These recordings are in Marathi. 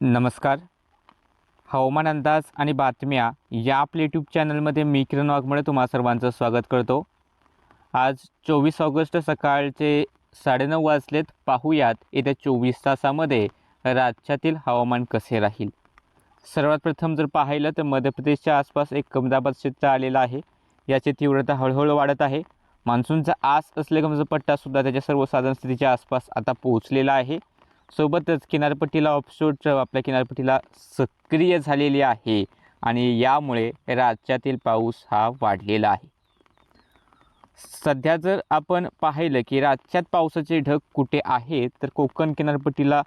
नमस्कार. हवामान अंदाज आणि बातम्या या आपल्या यूट्यूब चॅनलमध्ये मी किरण वाघमळे तुम्हा सर्वांचं स्वागत करतो. आज चोवीस ऑगस्ट सकाळचे साडेनऊ वाजलेत. पाहूयात येत्या चोवीस तासामध्ये राज्यातील हवामान कसे राहील. सर्वात प्रथम जर पाहिलं तर मध्य प्रदेशच्या आसपास एक कमदाबाद क्षेत्र आलेलं आहे. याची तीव्रता हळूहळू वाढत आहे. मान्सूनचा आस असलेला पट्टासुद्धा त्याच्या सर्वसाधारण स्थितीच्या आसपास आता पोहोचलेला आहे. सोबतच किनारपट्टीला ऑफशोट आपल्या किनारपट्टीला सक्रिय झालेली आहे. आणि यामुळे राज्यातील पाऊस हा वाढलेला आहे. सध्या जर आपण पाहिलं की राज्यात पावसाचे ढग कुठे आहेत तर कोकण किनारपट्टीला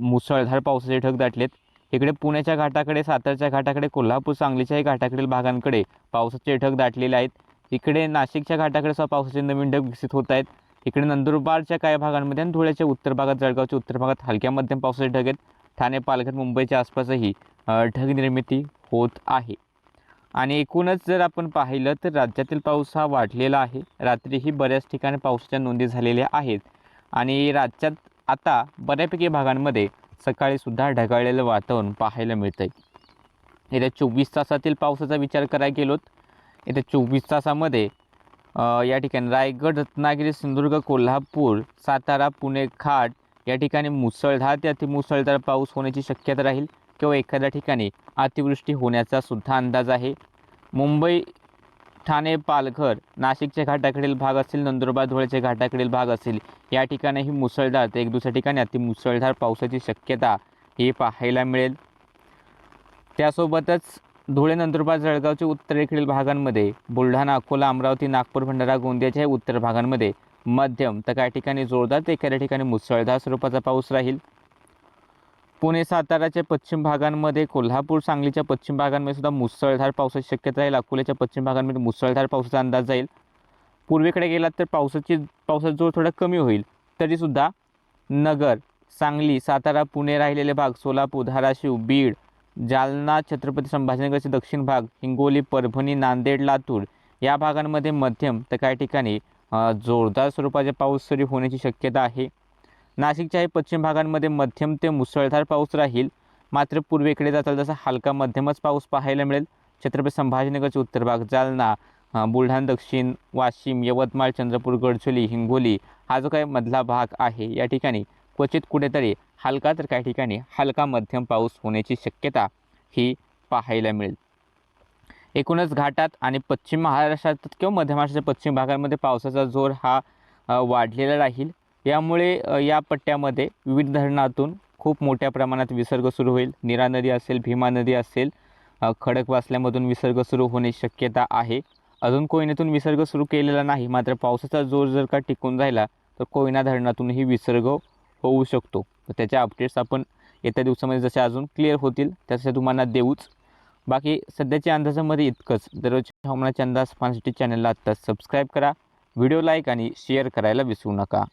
मुसळधार पावसाचे ढग दाटलेत. इकडे पुण्याच्या घाटाकडे सातारच्या घाटाकडे कोल्हापूर सांगलीच्याही घाटाकडील भागांकडे पावसाचे ढग दाटलेले आहेत. इकडे नाशिकच्या घाटाकडे सुद्धा पावसाचे नवीन ढग विकसित होत आहेत. इकडे नंदुरबारच्या काही भागांमध्ये आणि धुळ्याच्या उत्तर भागात जळगावच्या उत्तर भागात हलक्या मध्यम पावसाचे ढग आहेत. ठाणे पालघर मुंबईच्या आसपासही ढग निर्मिती होत आहे. आणि एकूणच जर आपण पाहिलं तर राज्यातील पाऊस हा वाढलेला आहे. रात्रीही बऱ्याच ठिकाणी पावसाच्या नोंदी झालेल्या आहेत. आणि राज्यात आता बऱ्यापैकी भागांमध्ये सकाळीसुद्धा ढगाळलेलं वातावरण पाहायला मिळतं आहे येत्या चोवीस तासातील पावसाचा विचार करायला गेलोत येत्या चोवीस तासामध्ये या ठिकाणी रायगड रत्नागिरी सिंधुदुर्ग कोल्हापूर सातारा पुणे घाट या ठिकाणी मुसळधार ते अतिमुसळधार पाऊस होण्याची शक्यता राहील किंवा एखाद्या ठिकाणी अतिवृष्टी होण्याचा सुद्धा अंदाज आहे. मुंबई ठाणे पालघर नाशिकच्या घाटाकडील भाग असेल नंदुरबार धुळ्याच्या घाटाकडील भाग असेल या ठिकाणीही मुसळधार तर एक दुसऱ्या ठिकाणी अतिमुसळधार पावसाची शक्यता ही पाहायला मिळेल. त्यासोबतच धुळे नंदुरबार जळगावच्या उत्तरेकडील भागांमध्ये बुलढाणा अकोला अमरावती नागपूर भंडारा गोंदियाच्या उत्तर भागांमध्ये मध्यम तर काही ठिकाणी जोरदार ते एखाद्या ठिकाणी मुसळधार स्वरूपाचा पाऊस राहील. पुणे साताराच्या पश्चिम भागांमध्ये कोल्हापूर सांगलीच्या पश्चिम भागांमध्ये सुद्धा मुसळधार पावसाची शक्यता राहील. अकोल्याच्या पश्चिम भागांमध्ये मुसळधार पावसाचा अंदाज जाईल. पूर्वेकडे गेलात तर पावसाची पावसाचा जोर थोडा कमी होईल. तरीसुद्धा नगर सांगली सातारा पुणे राहिलेले भाग सोलापूर धाराशिव बीड जालना छत्रपती संभाजीनगरचे दक्षिण भाग हिंगोली परभणी नांदेड लातूर या भागांमध्ये मध्यम तर काही ठिकाणी जोरदार स्वरूपाचे पाऊस सुरू होण्याची शक्यता आहे. नाशिकच्याही पश्चिम भागांमध्ये मध्यम ते मुसळधार पाऊस राहील. मात्र पूर्वेकडे जाताल जसा हलका मध्यमच पाऊस पाहायला मिळेल. छत्रपती संभाजीनगरचे उत्तर भाग जालना बुलढाणा दक्षिण वाशिम यवतमाळ चंद्रपूर गडचोली हिंगोली हा जो काही मधला भाग आहे या ठिकाणी क्वचित कुठेतरी हलका तर काही ठिकाणी हलका मध्यम पाऊस होण्याची शक्यता ही पाहायला मिळेल. एकूणच घाटात आणि पश्चिम महाराष्ट्रात किंवा मध्य महाराष्ट्राच्या पश्चिम भागांमध्ये पावसाचा जोर हा वाढलेला राहील. यामुळे या पट्ट्यामध्ये विविध धरणातून खूप मोठ्या प्रमाणात विसर्ग सुरू होईल. निरा नदी असेल भीमा नदी असेल खडकवासल्यामधून विसर्ग सुरू होण्याची शक्यता आहे. अजून कोयनेतून विसर्ग सुरू केलेला नाही मात्र पावसाचा जोर जर का टिकून राहिला तर कोयना धरणातूनही विसर्ग होऊ शकतो. त्याच्या अपडेट्स आपण येत्या दिवसामध्ये जसे अजून क्लिअर होतील तसे तुम्हाला देऊच. बाकी सध्याच्या अंदाजामध्ये इतकंच. दररोज हवामानाचे अंदाज पाहण्यासाठी चॅनलला आत्ता सबस्क्राईब करा. व्हिडिओ लाईक आणि शेअर करायला विसरू नका.